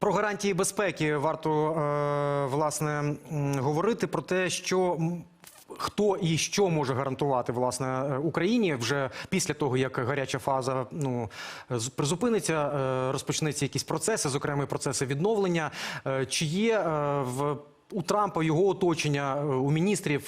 Про гарантії безпеки варто е, власне говорити про те, що хто і що може гарантувати власне е, Україні вже після того, як гаряча фаза ну призупиниться, е, розпочнеться якісь процеси, зокрема процеси відновлення. Чи є в у Трампа його оточення у міністрів,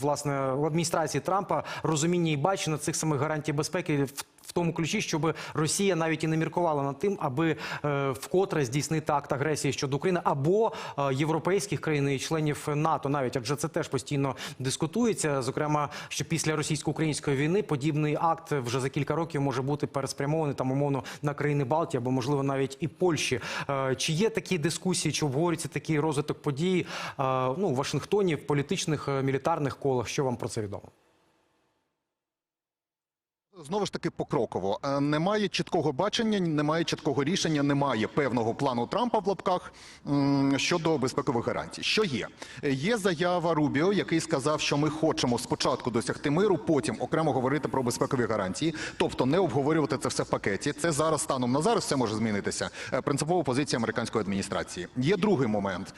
власне, у адміністрації Трампа розуміння і бачення цих самих гарантій безпеки в, тому ключі, щоб Росія навіть і не міркувала над тим, аби е, вкотре здійснити акт агресії щодо України або е, європейських країн і членів НАТО, навіть адже це теж постійно дискутується. Зокрема, що після російсько-української війни подібний акт вже за кілька років може бути переспрямований там умовно на країни Балтії або можливо навіть і Польщі. Е, Чи є такі дискусії, чи обговорюється такий розвиток подій ну, в Вашингтоні, в політичних мілітарних колах? Що вам про це відомо? Знову ж таки покроково. Е, Немає чіткого бачення, немає чіткого рішення, немає певного плану Трампа в лапках щодо безпекових гарантій. Що є? Є заява Рубіо, який сказав, що ми хочемо спочатку досягти миру, потім окремо говорити про безпекові гарантії, тобто не обговорювати це все в пакеті. Це зараз станом на зараз все може змінитися. Е, Принципова позиція американської адміністрації. Є другий момент.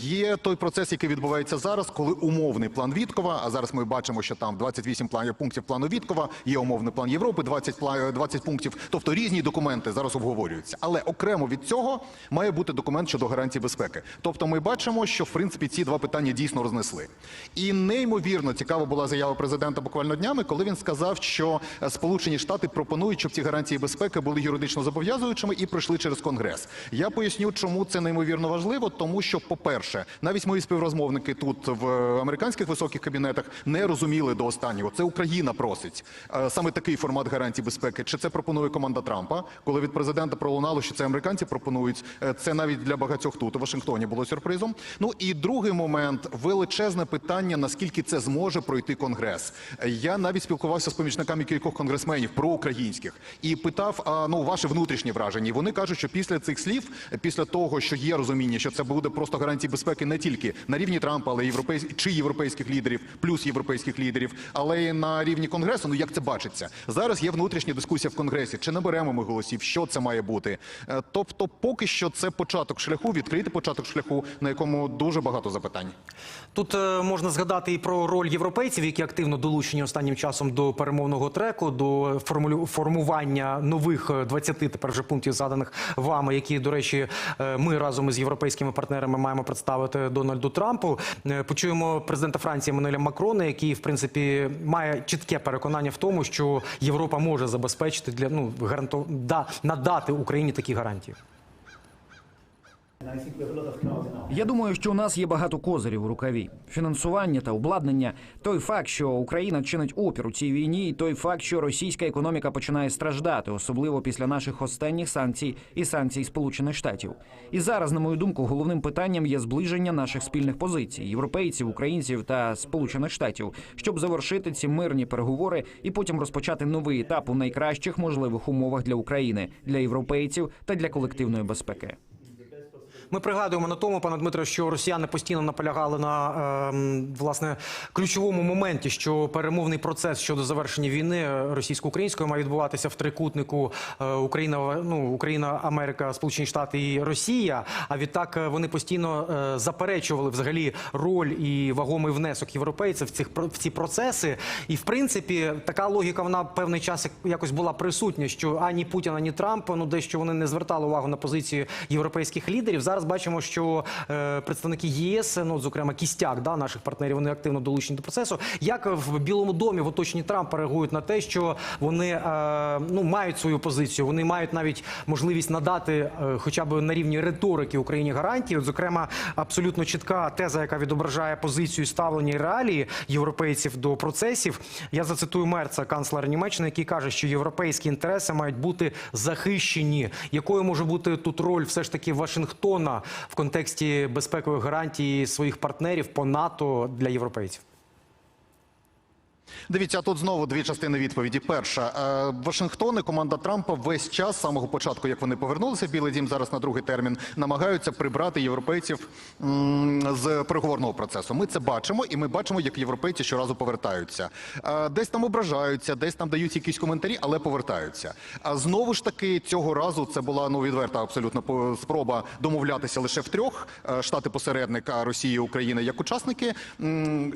Є той процес, який відбувається зараз, коли умовний план Віткова. А зараз ми бачимо, що там 28 планів пунктів плану Віткова, є умовний план Європи, 20, пла- 20 пунктів. Тобто різні документи зараз обговорюються. Але окремо від цього має бути документ щодо гарантій безпеки. Тобто, ми бачимо, що в принципі ці два питання дійсно рознесли. І неймовірно цікава була заява президента буквально днями, коли він сказав, що е, Сполучені Штати пропонують, щоб ці гарантії безпеки були юридично зобов'язуючими і пройшли через Конгрес. Я поясню, чому це неймовірно важливо, тому що, по-перше, навіть мої співрозмовники тут в американських високих кабінетах не розуміли до останнього. Це Україна просить е, саме такий формат гарантій безпеки. Чи це пропонує команда Трампа? Коли від президента пролунало, що це американці пропонують, е, це навіть для багатьох тут у Вашингтоні було сюрпризом. Ну і другий момент величезне питання: наскільки це зможе пройти конгрес. Я навіть спілкувався з помічниками кількох конгресменів проукраїнських і питав: а ну ваше внутрішнє враження. Вони кажуть, що після цих слів, після того, що є розуміння, що це буде просто гарантії безпеки не тільки на рівні Трампа, але й європейсь... чи європейських лідерів, плюс європейських лідерів, але й на рівні конгресу. Ну як це бачиться? Зараз є внутрішня дискусія в конгресі. Чи наберемо ми голосів? Що це має бути? Е, Тобто, поки що це початок шляху, відкритий початок шляху, на якому дуже багато запитань. Тут е, можна згадати і про роль європейців, які активно долучені останнім часом до перемовного треку, до формулю формування нових е, 20 тепер вже пунктів заданих вами, які, до речі, е, ми разом із європейськими партнерами маємо представити Дональду Трампу. Е, Почуємо президента Франції Еммануеля Макрона, який в принципі має чітке переконання в тому, що Європа може забезпечити для ну гаранту да надати Україні такі гарантії. Я думаю, що у нас є багато козирів у рукаві: фінансування та обладнання. Той факт, що Україна чинить опір у цій війні, і той факт, що російська економіка починає страждати, особливо після наших останніх санкцій і санкцій Сполучених Штатів. І зараз, на мою думку, головним питанням є зближення наших спільних позицій європейців, українців та Сполучених Штатів, щоб завершити ці мирні переговори і потім розпочати новий етап у найкращих можливих умовах для України, для європейців та для колективної безпеки. Ми пригадуємо на тому, пане Дмитро, що росіяни постійно наполягали на ем, власне ключовому моменті, що перемовний процес щодо завершення війни російсько-української має відбуватися в трикутнику е, Україна, ну Україна, Америка, Сполучені Штати і Росія. А відтак е, вони постійно е, заперечували взагалі роль і вагомий внесок європейців в цих в ці процеси. І в принципі, така логіка вона певний час як- якось була присутня, що ані Путін, ані Трамп, ну дещо вони не звертали увагу на позицію європейських лідерів. Зараз бачимо, що е, представники ЄС, ну зокрема кістяк, да, наших партнерів, вони активно долучені до процесу. Як в Білому домі в оточенні Трампа реагують на те, що вони е, ну мають свою позицію, вони мають навіть можливість надати, е, хоча б на рівні риторики Україні гарантії. От, зокрема, абсолютно чітка теза, яка відображає позицію ставлення і реалії європейців до процесів. Я зацитую Мерца, канцлера Німеччини, який каже, що європейські інтереси мають бути захищені. Якою може бути тут роль все ж таки Вашингтона в контексті безпекових гарантій своїх партнерів по НАТО для європейців? Дивіться, тут знову дві частини відповіді. Перша е, Вашингтон і команда Трампа весь час з самого початку, як вони повернулися в Білий Дім зараз на другий термін, намагаються прибрати європейців з переговорного процесу. Ми це бачимо, і ми бачимо, як європейці щоразу повертаються. Е, Десь там ображаються, десь там дають якісь коментарі, але повертаються. А знову ж таки цього разу це була ну відверта абсолютно спроба домовлятися лише в трьох е, штати посередника Росії і України як учасники.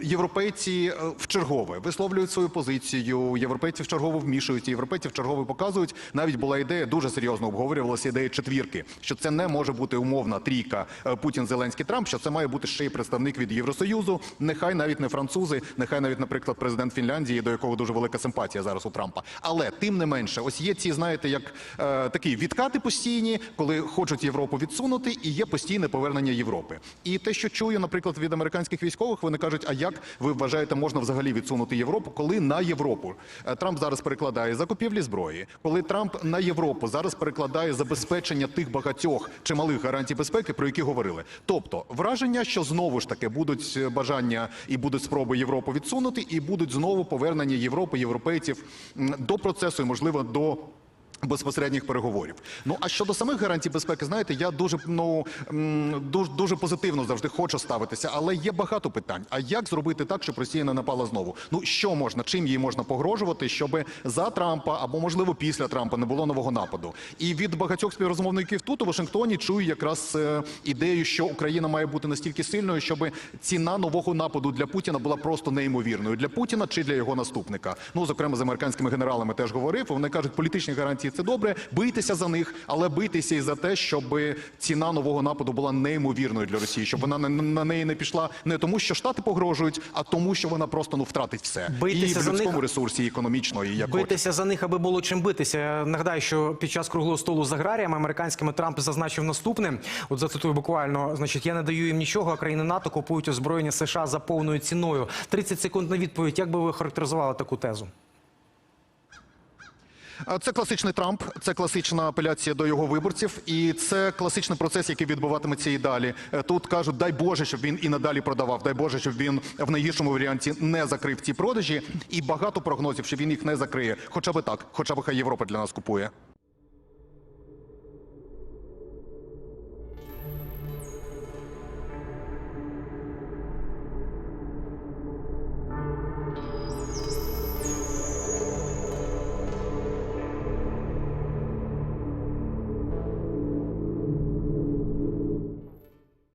Європейці в чергове висловлюють свою позицію. Європейці в чергово вмішуються. Європейці в чергове показують. Навіть була ідея дуже серйозно обговорювалася ідея четвірки, що це не може бути умовна трійка е, Путін, Зеленський, Трамп. Що це має бути ще й представник від Євросоюзу. Нехай навіть не французи, нехай навіть, наприклад, президент Фінляндії, до якого дуже велика симпатія зараз у Трампа. Але тим не менше, ось є ці, знаєте, як е, такі відкати постійні, коли хочуть Європу відсунути, і є постійне повернення Європи. І те, що чую, наприклад, від американських військових, вони кажуть: а як ви вважаєте, можна взагалі відсунути Європу, коли на Європу Е, Трамп зараз перекладає закупівлі зброї, коли Трамп на Європу зараз перекладає забезпечення тих багатьох чималих гарантій безпеки, про які говорили. Тобто враження, що знову ж таки будуть е, бажання і будуть спроби Європу відсунути, і будуть знову повернення Європи, європейців до процесу і можливо до. Безпосередніх переговорів. Ну а щодо самих гарантій безпеки, знаєте, я дуже ну дуже, дуже позитивно завжди хочу ставитися, але є багато питань. А як зробити так, щоб Росія не напала знову? Ну що можна, чим їй можна погрожувати, щоб за Трампа або можливо після Трампа не було нового нападу? І від багатьох співрозмовників тут у Вашингтоні чую якраз е, ідею, що Україна має бути настільки сильною, щоб ціна нового нападу для Путіна була просто неймовірною для Путіна чи для його наступника. Ну зокрема з американськими генералами теж говорив. Вони кажуть, політичні гарантії це добре, бийтеся за них, але бийтеся і за те, щоб ціна нового нападу була неймовірною для Росії, щоб вона на, неї не пішла не тому, що штати погрожують, а тому, що вона просто ну втратить все Бийтеся і в за людському них. ресурсі, і економічно, і як. Битися за них, аби було чим битися. Я Нагадаю, що під час круглого столу з аграріями американськими Трамп зазначив наступне. От зацитую буквально: значить, я не даю їм нічого, а країни НАТО купують озброєння США за повною ціною. 30 секунд на відповідь. Як би ви характеризували таку тезу? Це класичний Трамп, це класична апеляція до його виборців, і це класичний процес, який відбуватиметься і далі. Е, Тут кажуть, дай Боже, щоб він і надалі продавав. Дай Боже, щоб він в найгіршому варіанті не закрив ці продажі. І багато прогнозів, що він їх не закриє. Хоча би так, хоча б хай Європа для нас купує.